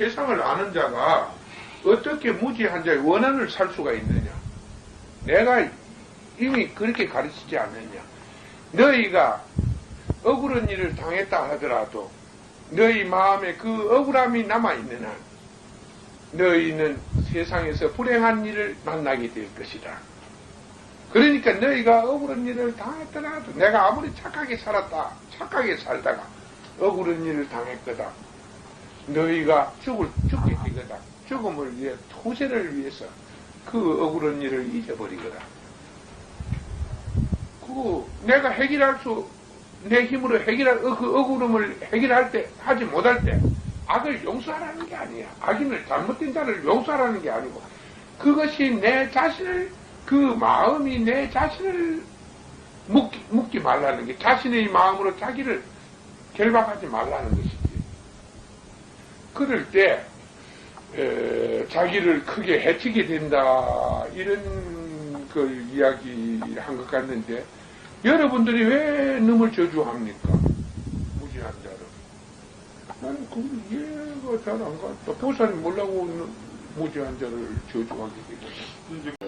무지한 자가 어떻게 무지한 자의 원한을 살 수가 있느냐? 내가 이미 그렇게 가르치지 않느냐? 너희가 억울한 일을 당했다 하더라도 너희 마음에 그 억울함이 남아있는 한 너희는 세상에서 불행한 일을 만나게 될 것이다. 그러니까 너희가 억울한 일을 당했더라도 내가 아무리 착하게 살았다, 착하게 살다가 억울한 일을 당했거다. 너희가 죽을, 죽게 되거다. 죽음을 위해, 토세를 위해서 그 억울한 일을 잊어버리거다. 그, 내가 해결할 수, 내 힘으로 해결할, 어, 그 억울함을 해결할 때, 하지 못할 때, 악을 용서하라는 게 아니야. 악인을, 잘못된 자를 용서하라는 게 아니고, 그것이 내 자신을, 그 마음이 내 자신을 묻기, 묻기 말라는 게, 자신의 마음으로 자기를 결박하지 말라는 것이지. 그럴 때, 에, 자기를 크게 해치게 된다, 이런 걸 이야기한 것 같는데, 여러분들이 왜 놈을 저주합니까? 무지한 자를. 나는 그 이해가 잘안 가. 또 보살이 몰라고 무지한 자를 저주하게. 이제